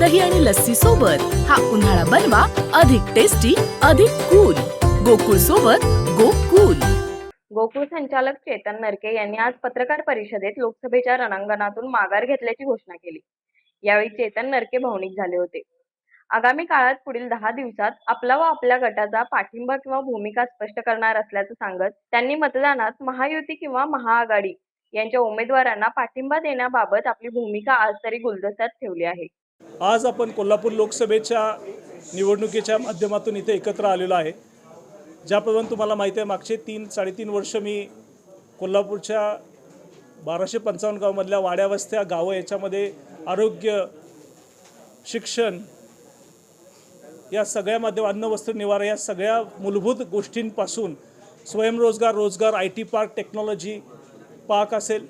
दही आणि लस्सी सोबत हा उन्हाळा बनवा अधिक टेस्टी अधिक कूल गोकुळ सोबत गोकुल. गोकुळ संचालक चेतन नरके यांनी आज पत्रकार परिषदेत लोकसभेच्या रणांगणातून माघार घेतल्याची घोषणा केली. यावेळी चेतन नरके भावनिक झाले होते. आगामी काळात पुढील दहा दिवसात आपला व आपल्या गटाचा पाठिंबा किंवा भूमिका स्पष्ट करणार असल्याचं सांगत त्यांनी मतदानात महायुती किंवा महाआघाडी यांच्या उमेदवारांना पाठिंबा देण्याबाबत आपली भूमिका आज तरी गुलदस्त्यात ठेवली आहे. आज आपण कोल्हापूर लोकसभेच्या निवडणुकीच्या माध्यमातून इथे एकत्र आलेलो आहे. ज्याप्रमाणे तुम्हाला माहिती आहे मागचे तीन साडेतीन वर्ष मी कोल्हापूरच्या बाराशे पंचावन्न गावामधल्या वाड्यावस्त्या गावं याच्यामध्ये आरोग्य शिक्षण या सगळ्या माध्यम अन्न वस्त्र निवारा या सगळ्या मूलभूत गोष्टींपासून स्वयंरोजगार रोजगार I T park technology park असेल.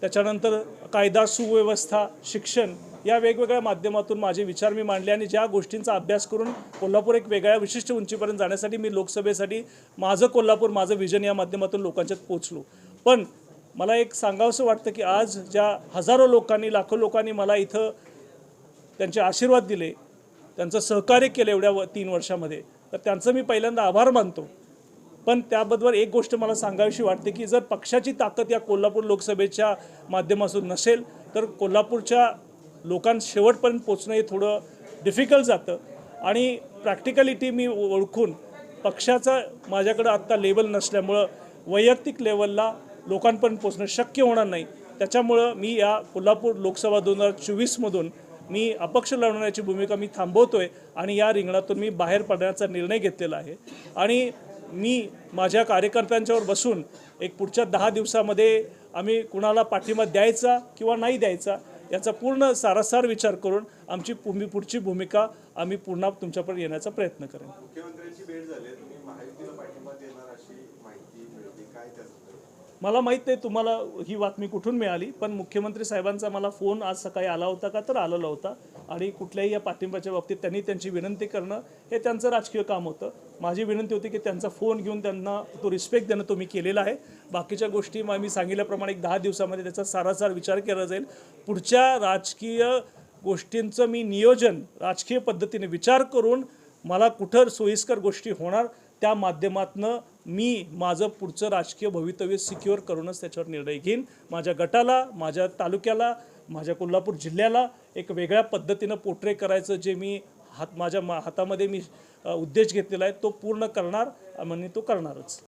त्याच्यानंतर कायदा सुव्यवस्था शिक्षण या वेगवेगळ्या माध्यमातून माझे विचार मी मांडले आणि ज्या गोष्टींचा अभ्यास करून कोल्हापूर एक वेगळ्या विशिष्ट उंचीपर्यंत जाण्यासाठी मी लोकसभेसाठी माझं कोल्हापूर माझं विजन या माध्यमातून लोकांच्यात पोचलो पण मला एक सांगावंसं वाटतं की आज ज्या हजारो लोकांनी लाखो लोकांनी मला इथं त्यांचे आशीर्वाद दिले त्यांचं सहकार्य केलं एवढ्या व तीन वर्षामध्ये तर त्यांचं मी पहिल्यांदा आभार मानतो. पण त्याबद्दल एक गोष्ट मला सांगावीशी वाटते की जर पक्षाची ताकद या कोल्हापूर लोकसभेच्या माध्यमातून नसेल तर कोल्हापूरच्या लोकां शेवटपर्यंत पोचणं हे थोडं डिफिकल्ट जातं. आणि प्रॅक्टिकलिटी मी ओळखून पक्षाचा माझ्याकडं आत्ता लेवल नसल्यामुळं वैयक्तिक लेवलला लोकांपर्यंत पोचणं शक्य होणार नाही. त्याच्यामुळं मी या कोल्हापूर लोकसभा दोन हजार चोवीसमधून मी अपक्ष लढवण्याची भूमिका मी थांबवतो आहे आणि या रिंगणातून मी बाहेर पडण्याचा निर्णय घेतलेला आहे. आणि मी माझ्या कार्यकर्त्यांच्यावर बसून एक पुढच्या दहा दिवसामध्ये आम्ही कुणाला पाठिंबा द्यायचा किंवा नाही द्यायचा याचा पूर्ण सारासार विचार करून आमची भूमी पुढची भूमिका आम्ही पुन्हा तुमच्यापर्यंत येण्याचा प्रयत्न करेन. मुख्यमंत्र्यांची भेट झाली मला माहीत नाही तुम्हाला ही बातमी कुठून मिळाली पण मुख्यमंत्री साहेबांचा मला फोन आज सकाळी आला होता का तर आलेला होता. आणि कुठल्याही या पाठिंब्याच्या बाबतीत त्यांनी त्यांची विनंती करणं हे त्यांचं राजकीय काम होतं. माझी विनंती होती की त्यांचा फोन घेऊन त्यांना तो रिस्पेक्ट देणं तो मी केलेला आहे. बाकीच्या गोष्टी मग मी सांगितल्याप्रमाणे एक दहा दिवसामध्ये त्याचा सारासार विचार केला जाईल. पुढच्या राजकीय गोष्टींचं मी नियोजन राजकीय पद्धतीने विचार करून मला कुठं सोयीस्कर गोष्टी होणार त्या माध्यमातनं मी माझं पुढचं राजकीय भवितव्य सिक्युअर करूनच त्याच्यावर निर्णय घेईन. माझ्या गटाला माझ्या तालुक्याला माझ्या कोल्हापूर जिल्ह्याला एक वेगळ्या पद्धतीनं पोट्रे करायचं जे मी हात माझ्या मा हातामध्ये मी उद्देश घेतलेला आहे तो पूर्ण करणार आणि तो करणारच.